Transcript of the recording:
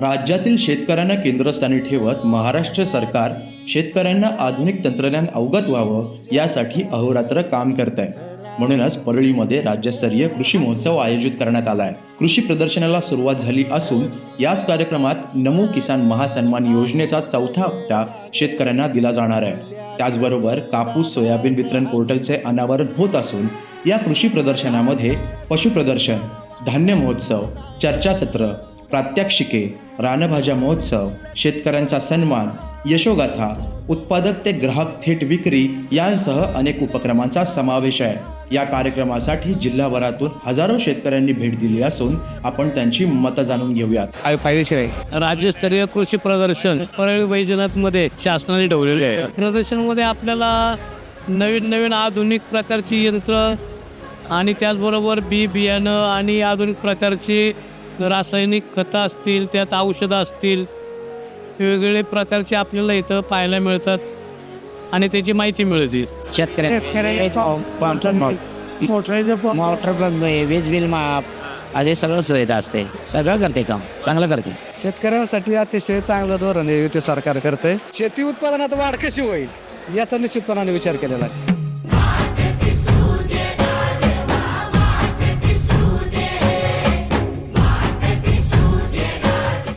राज्यातील शेतकऱ्यांना केंद्रस्थानी ठेवत महाराष्ट्र सरकार शेतकऱ्यांना आधुनिक तंत्रज्ञान अवगत व्हावं यासाठी अहोरात्र काम करत आहे म्हणूनच परळीमध्ये राज्यस्तरीय कृषी महोत्सव आयोजित करण्यात आला आहे कृषी प्रदर्शनाला सुरुवात झाली असून याच कार्यक्रमात नमो किसान महासन्मान योजनेचा चौथा हप्ता शेतकऱ्यांना दिला जाणार आहे. त्याचबरोबर कापूस सोयाबीन वितरण पोर्टलचे अनावरण होत असून या कृषी प्रदर्शनामध्ये पशुप्रदर्शन धान्य महोत्सव चर्चासत्र प्रात्यक्षिके रानभाज्या महोत्सव शेतकऱ्यांचा सन्मान यशोगाथा उत्पादक ते ग्राहक थेट विक्री यांसह अनेक उपक्रमांचा समावेश आहे. या कार्यक्रमासाठी जिल्हाभरातून हजारो शेतकऱ्यांनी भेट दिली असून आपण त्यांची मतं जाणून घेऊयात. काय फायदेशीर आहे? राज्यस्तरीय कृषी प्रदर्शन परळी वैजनाथमध्ये शासनाने ठेवलेले आहे. प्रदर्शनमध्ये आपल्याला नवीन नवीन आधुनिक प्रकारची यंत्र आणि त्याचबरोबर बी बियाणं आणि आधुनिक प्रकारची रासायनिक खतं असतील त्यात औषधं असतील वेगवेगळे प्रकारचे आपल्याला इथं पाहायला मिळतात आणि त्याची माहिती मिळते. मोटर वीज बिल माफ असे सगळं सुविधा असते. सगळं करते काम चांगलं करते. शेतकऱ्यांसाठी अतिशय चांगलं धोरण आहे युती सरकार करते शेती उत्पादनात वाढ कशी होईल याचा निश्चितपणाने विचार केलेला आहे.